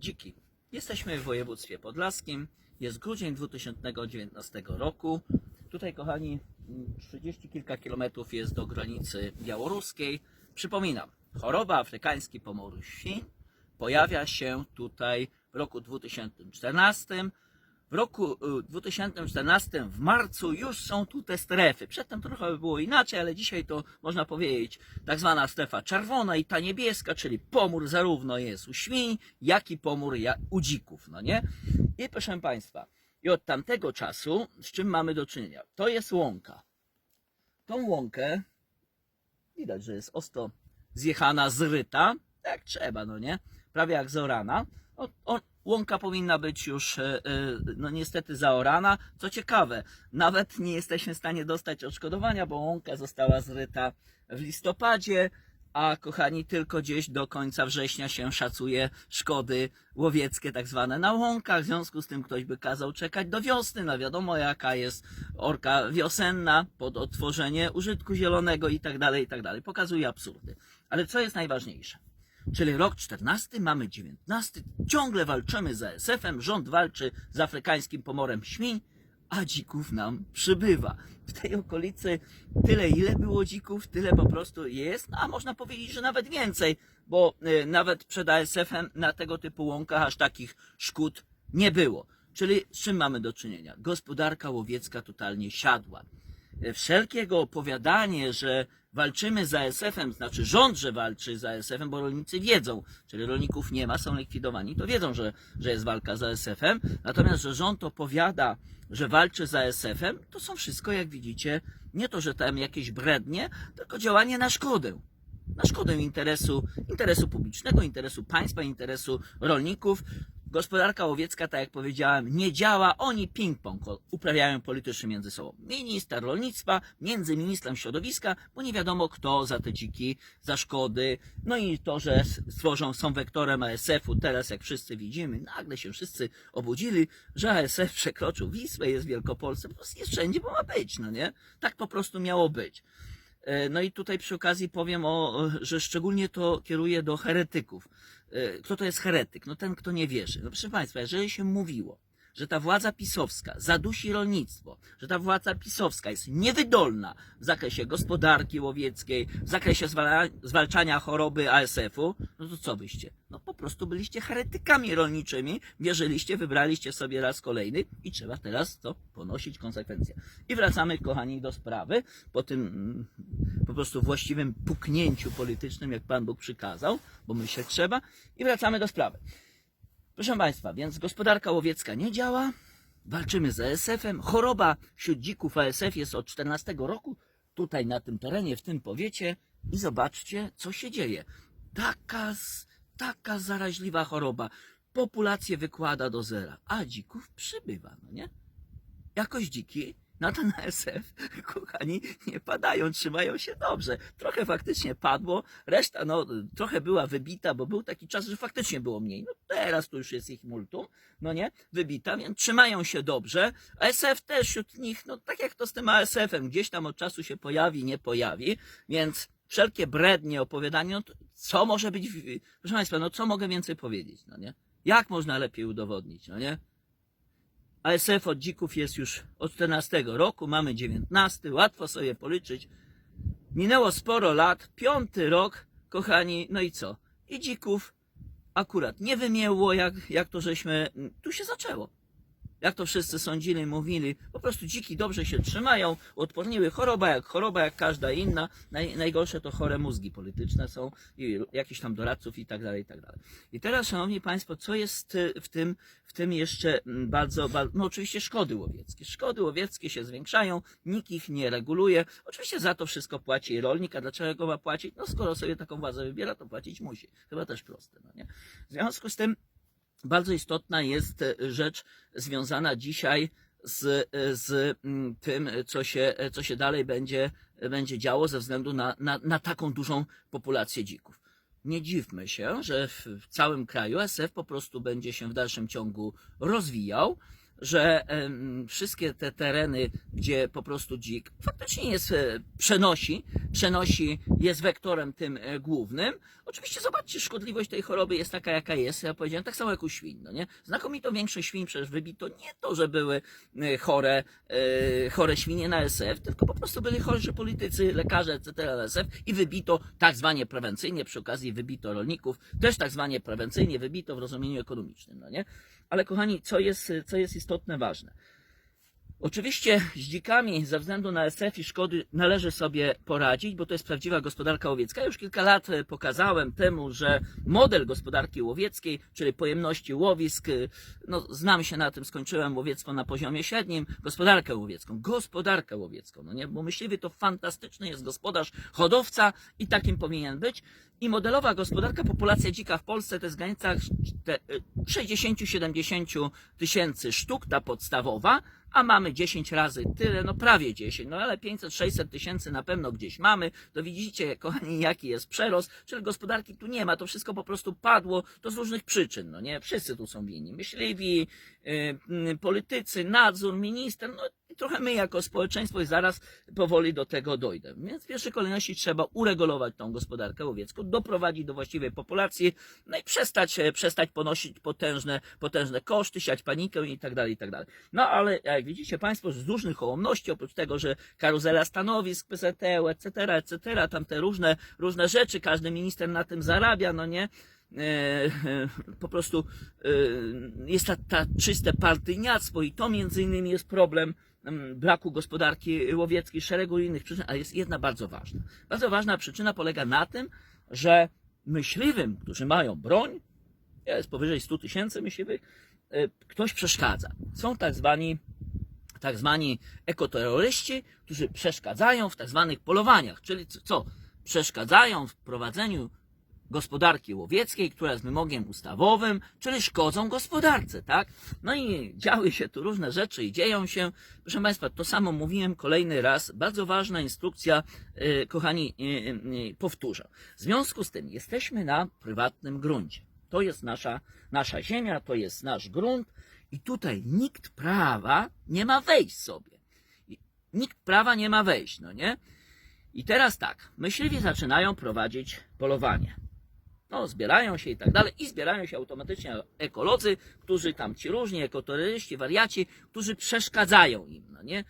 dziki. Jesteśmy w województwie podlaskim. Jest grudzień 2019 roku. Tutaj, kochani, mm, 30 kilka kilometrów jest do granicy białoruskiej. Przypominam, choroba afrykański pomoru świń pojawia się tutaj w roku 2014. W roku y, 2014 w marcu już są tu te strefy. Przedtem trochę było inaczej, ale dzisiaj to można powiedzieć tak zwana strefa czerwona i ta niebieska, czyli pomór zarówno jest u świń, jak i pomór u dzików, no nie? I proszę Państwa, i od tamtego czasu z czym mamy do czynienia? To jest łąka. Tą łąkę widać, że jest ostro zjechana, zryta, jak trzeba, no nie? Prawie jak zorana. O, łąka powinna być już, e, e, no niestety, zaorana. Co ciekawe, nawet nie jesteśmy w stanie dostać odszkodowania, bo łąka została zryta w listopadzie, a kochani, tylko gdzieś do końca września się szacuje szkody łowieckie, tak zwane na łąkach. W związku z tym ktoś by kazał czekać do wiosny. No wiadomo, jaka jest orka wiosenna pod otworzenie użytku zielonego i tak dalej, i tak dalej. Pokazuje absurdy. Ale co jest najważniejsze? Czyli rok 14, mamy 19, ciągle walczymy z ASF-em, rząd walczy z afrykańskim pomorem świń, a dzików nam przybywa. W tej okolicy tyle, ile było dzików, tyle po prostu jest, a można powiedzieć, że nawet więcej, bo y, nawet przed ASF-em na tego typu łąkach aż takich szkód nie było. Czyli z czym mamy do czynienia? Gospodarka łowiecka totalnie siadła. Y, Wszelkiego opowiadanie, że walczymy z ASF-em, znaczy rząd, że walczy z ASF-em, bo rolnicy wiedzą, czyli rolników nie ma, są likwidowani, to wiedzą, że, że jest walka z ASF-em. Natomiast, że rząd opowiada, że walczy z ASF-em, to są wszystko, jak widzicie, nie to, że tam jakieś brednie, tylko działanie na szkodę. Na szkodę interesu, interesu publicznego, interesu państwa, interesu rolników. Gospodarka łowiecka, tak jak powiedziałem, nie działa. Oni ping-pong uprawiają politycznie między sobą. Minister rolnictwa między ministrem środowiska, bo nie wiadomo kto za te dziki, za szkody. No i to, że stworzą, są wektorem ASF-u. Teraz, jak wszyscy widzimy, nagle się wszyscy obudzili, że ASF przekroczył Wisłę, jest w Wielkopolsce. Po prostu jest wszędzie, bo ma być, no nie? Tak po prostu miało być. E, No i tutaj przy okazji powiem o, że szczególnie to kieruję do heretyków. E, Kto to jest heretyk? No ten, kto nie wierzy. No proszę Państwa, jeżeli się mówiło, że ta władza pisowska zadusi rolnictwo, że ta władza pisowska jest niewydolna w zakresie gospodarki łowieckiej, w zakresie zwalczania choroby ASF-u, no to co byście? No prostu byliście heretykami rolniczymi, wierzyliście, wybraliście sobie raz kolejny i trzeba teraz to ponosić konsekwencje. I wracamy, kochani, do sprawy, po tym mm, po prostu właściwym puknięciu politycznym, jak Pan Bóg przykazał, bo myśleć trzeba, i wracamy do sprawy. Proszę Państwa, więc gospodarka łowiecka nie działa, walczymy z ASF-em, choroba wśród dzików ASF jest od 14 roku, tutaj na tym terenie, w tym powiecie i zobaczcie, co się dzieje. Taka, z- taka zaraźliwa choroba, populację wykłada do zera, a dzików przybywa, no nie? Jakoś dziki na ten ASF, kochani, nie padają, trzymają się dobrze. Trochę faktycznie padło, reszta no trochę była wybita, bo był taki czas, że faktycznie było mniej. No teraz to już jest ich multum, no nie, wybita, więc trzymają się dobrze. ASF też wśród nich, no tak jak to z tym ASF-em, gdzieś tam od czasu się pojawi, nie pojawi, więc wszelkie brednie opowiadanie, no co może być, proszę Państwa, no co mogę więcej powiedzieć, no nie? Jak można lepiej udowodnić, no nie? ASF od dzików jest już od 14 roku, mamy 19, łatwo sobie policzyć. Minęło sporo lat, piąty rok, kochani, no i co? I dzików akurat nie wymięło, jak, jak to żeśmy, tu się zaczęło. Jak to wszyscy sądzili, mówili, po prostu dziki dobrze się trzymają, odporniły choroba jak choroba, jak każda inna. Naj, najgorsze to chore mózgi polityczne są i jakichś tam doradców i tak dalej, i tak dalej. I teraz, szanowni państwo, co jest y, w tym, w tym jeszcze mm, bardzo, bardzo, no oczywiście szkody łowieckie. Szkody łowieckie się zwiększają, nikt ich nie reguluje. Oczywiście za to wszystko płaci rolnik, a dlaczego ma płacić? No skoro sobie taką władzę wybiera, to płacić musi. Chyba też proste, no nie? W związku z tym bardzo istotna jest e, rzecz związana dzisiaj z, e, z mm, tym, co się, e, co się dalej będzie, będzie działo ze względu na, na, na taką dużą populację dzików. Nie dziwmy się, że w całym kraju SF po prostu będzie się w dalszym ciągu rozwijał. Że wszystkie te tereny, gdzie po prostu dzik faktycznie jest, e, przenosi, przenosi, jest wektorem tym e, głównym. Oczywiście zobaczcie, szkodliwość tej choroby jest taka, jaka jest. Ja powiedziałem, tak samo jak u świń, no nie? Znakomito większość świń przecież wybito nie to, że były e, chore, chore świnie na SF, tylko po prostu byli chorzy politycy, lekarze, etc. na SF i wybito tak zwanie prewencyjnie, przy okazji wybito rolników, też tak zwanie prewencyjnie wybito w rozumieniu ekonomicznym, no nie? Ale kochani, co jest, co jest istotne, ważne. Oczywiście z dzikami ze względu na SF i szkody należy sobie poradzić, bo to jest prawdziwa gospodarka łowiecka. Już kilka lat e, pokazałem temu, że model gospodarki łowieckiej, czyli pojemności łowisk, e, no znam się na tym, skończyłem łowiectwo na poziomie średnim, gospodarkę łowiecką, gospodarkę łowiecką, no nie, bo myśliwy to fantastyczny jest gospodarz, hodowca i takim powinien być. I modelowa gospodarka, populacja dzika w Polsce to jest w granicach te- e, 60-70 tysięcy sztuk, ta podstawowa, a mamy 10 razy tyle, no prawie 10, no ale 500-600 tysięcy na pewno gdzieś mamy, to widzicie, kochani, jaki jest przerost, czyli gospodarki tu nie ma, to wszystko po prostu padło, to z różnych przyczyn, no nie, wszyscy tu są winni, myśliwi, yy, politycy, nadzór, minister, no i trochę my jako społeczeństwo i zaraz powoli do tego dojdę. Więc w pierwszej kolejności trzeba uregulować tą gospodarkę łowiecką, doprowadzić do właściwej populacji, no i przestać, e, przestać ponosić potężne, potężne koszty, siać panikę i tak dalej, i tak dalej. No ale jak widzicie Państwo, z różnych hołomności, oprócz tego, że karuzela stanowisk, PZTU, etc., etc., tam te różne, różne rzeczy, każdy minister na tym zarabia, no nie? E, e, po prostu jest ta, ta czyste partyjniactwo i to między innymi jest problem braku gospodarki łowieckiej, szeregu innych przyczyn, ale jest jedna bardzo ważna. Bardzo ważna przyczyna polega na tym, że myśliwym, którzy mają broń, jest powyżej 100 tysięcy myśliwych, e, ktoś przeszkadza. Są tak zwani, tak zwani ekoterroryści, którzy przeszkadzają w tak zwanych polowaniach, czyli co- co? Przeszkadzają w prowadzeniu gospodarki łowieckiej, która jest wymogiem ustawowym, czyli szkodzą gospodarce, tak? No i działy się tu różne rzeczy i dzieją się. Proszę Państwa, to samo mówiłem kolejny raz. Bardzo ważna instrukcja, yy, kochani, yy, yy, powtórzę. W związku z tym jesteśmy na prywatnym gruncie. To jest nasza, nasza ziemia, to jest nasz grunt i tutaj nikt prawa nie ma wejść sobie. Nikt prawa nie ma wejść, no nie? I teraz tak, myśliwi zaczynają prowadzić polowanie. No, zbierają się i tak dalej, i zbierają się automatycznie ekolodzy, którzy tam ci różni, ekoterroryści, wariaci, którzy przeszkadzają im, no nie?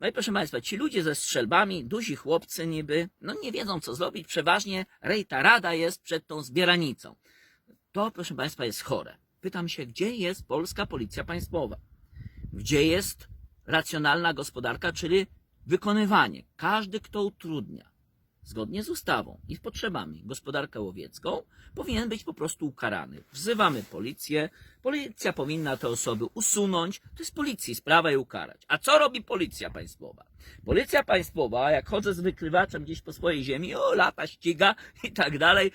No i proszę Państwa, ci ludzie ze strzelbami, duzi chłopcy niby, no nie wiedzą co zrobić, przeważnie rejta rada jest przed tą zbieranicą. To, proszę Państwa, jest chore. Pytam się, gdzie jest polska policja państwowa? Gdzie jest racjonalna gospodarka, czyli wykonywanie? Każdy, kto utrudnia, zgodnie z ustawą i z potrzebami gospodarkę łowiecką, powinien być po prostu ukarany. Wzywamy policję, policja powinna te osoby usunąć, to jest policji sprawa i ukarać. A co robi policja państwowa? Policja państwowa, jak chodzę z wykrywaczem gdzieś po swojej ziemi, o lata ściga i tak dalej,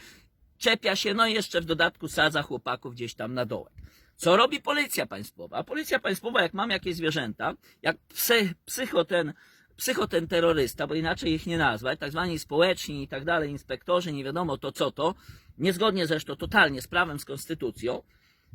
czepia się, no i jeszcze w dodatku sadza chłopaków gdzieś tam na dołek. Co robi policja państwowa? A policja państwowa, jak mam jakieś zwierzęta, jak psy, psycho ten, psycho terrorysta, bo inaczej ich nie nazwać, tak zwani społeczni i tak dalej, inspektorzy, nie wiadomo to co to, niezgodnie zresztą totalnie z prawem, z konstytucją,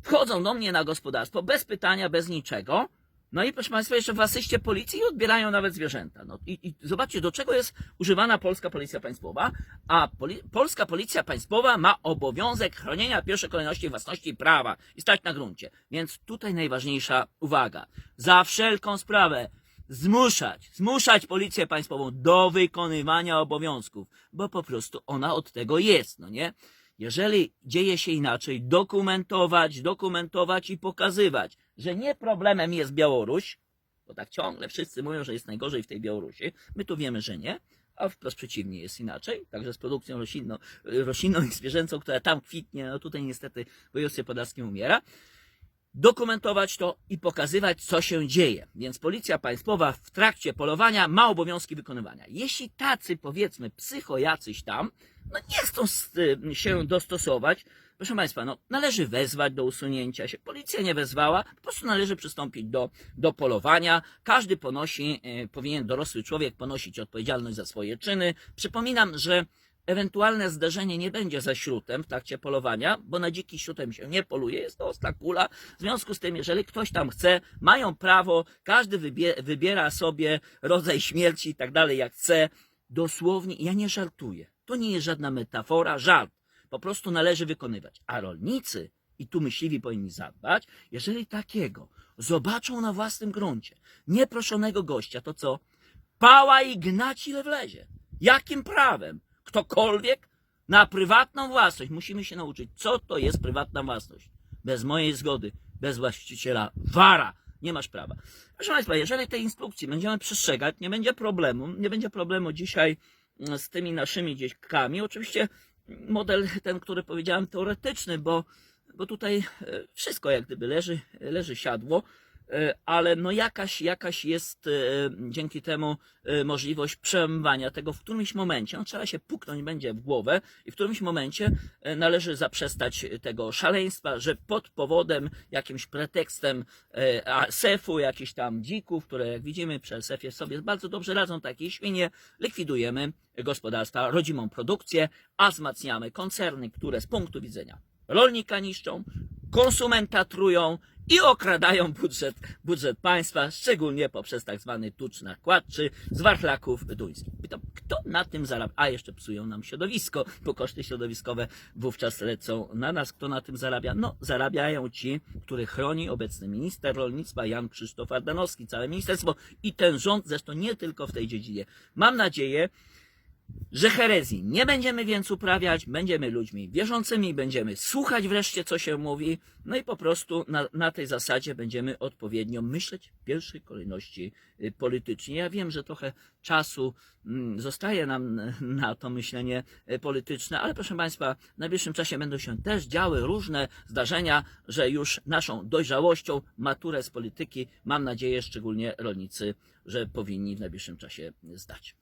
wchodzą do mnie na gospodarstwo bez pytania, bez niczego, no i proszę Państwa, jeszcze w asyście policji i odbierają nawet zwierzęta. No i, i zobaczcie, do czego jest używana polska policja państwowa, a poli, polska policja państwowa ma obowiązek chronienia pierwszej kolejności własności prawa i stać na gruncie. Więc tutaj najważniejsza uwaga. Za wszelką sprawę zmuszać, zmuszać policję państwową do wykonywania obowiązków, bo po prostu ona od tego jest, no nie? Jeżeli dzieje się inaczej, dokumentować, dokumentować i pokazywać, że nie problemem jest Białoruś, bo tak ciągle wszyscy mówią, że jest najgorzej w tej Białorusi. My tu wiemy, że nie, a wprost przeciwnie jest inaczej. Także z produkcją roślinną, roślinną i zwierzęcą, która tam kwitnie, no tutaj niestety w województwie podlaskim umiera. Dokumentować to i pokazywać, co się dzieje. Więc policja państwowa w trakcie polowania ma obowiązki wykonywania. Jeśli tacy, powiedzmy, psycho jacyś tam, no nie chcą y, się dostosować, proszę Państwa, no należy wezwać do usunięcia się. Policja nie wezwała, po prostu należy przystąpić do, do polowania. Każdy ponosi, y, powinien dorosły człowiek ponosić odpowiedzialność za swoje czyny. Przypominam, że ewentualne zderzenie nie będzie ze śrutem w trakcie polowania, bo na dziki śrutem się nie poluje, jest to ostra kula. W związku z tym, jeżeli ktoś tam chce, mają prawo, każdy wybie, wybiera sobie rodzaj śmierci i tak dalej, jak chce. Dosłownie, ja nie żartuję. To nie jest żadna metafora, żart. Po prostu należy wykonywać. A rolnicy, i tu myśliwi powinni zadbać, jeżeli takiego zobaczą na własnym gruncie nieproszonego gościa, to co? Pała i gnać ile wlezie. Jakim prawem? Ktokolwiek na prywatną własność. Musimy się nauczyć, co to jest prywatna własność. Bez mojej zgody, bez właściciela wara. Nie masz prawa. Proszę Państwa, jeżeli tej instrukcji będziemy przestrzegać, nie będzie problemu. Nie będzie problemu dzisiaj mm, z tymi naszymi dziećkami. Oczywiście model ten, który powiedziałem, teoretyczny, bo, bo tutaj e, wszystko jak gdyby leży, leży siadło, ale no jakaś, jakaś jest e, dzięki temu e, możliwość przełamywania tego w którymś momencie. No, trzeba się puknąć będzie w głowę i w którymś momencie e, należy zaprzestać tego szaleństwa, że pod powodem, jakimś pretekstem e, sefu, jakichś tam dzików, które jak widzimy przy sefie sobie bardzo dobrze radzą takie świnie, likwidujemy gospodarstwa, rodzimą produkcję, a wzmacniamy koncerny, które z punktu widzenia rolnika niszczą, konsumenta trują i okradają budżet, budżet państwa, szczególnie poprzez tak zwany tucz nakładczy z warchlaków duńskich. Pytam, kto na tym zarabia? A jeszcze psują nam środowisko, bo koszty środowiskowe wówczas lecą na nas. Kto na tym zarabia? No, zarabiają ci, których chroni obecny minister rolnictwa Jan Krzysztof Ardanowski, całe ministerstwo i ten rząd, zresztą nie tylko w tej dziedzinie. Mam nadzieję, że herezji nie będziemy więc uprawiać, będziemy ludźmi wierzącymi, będziemy słuchać wreszcie, co się mówi, no i po prostu na, na tej zasadzie będziemy odpowiednio myśleć w pierwszej kolejności y, politycznie. Ja wiem, że trochę czasu mm, zostaje nam na to myślenie y, polityczne, ale proszę Państwa, w najbliższym czasie będą się też działy różne zdarzenia, że już naszą dojrzałością maturę z polityki, mam nadzieję, szczególnie rolnicy, że powinni w najbliższym czasie zdać.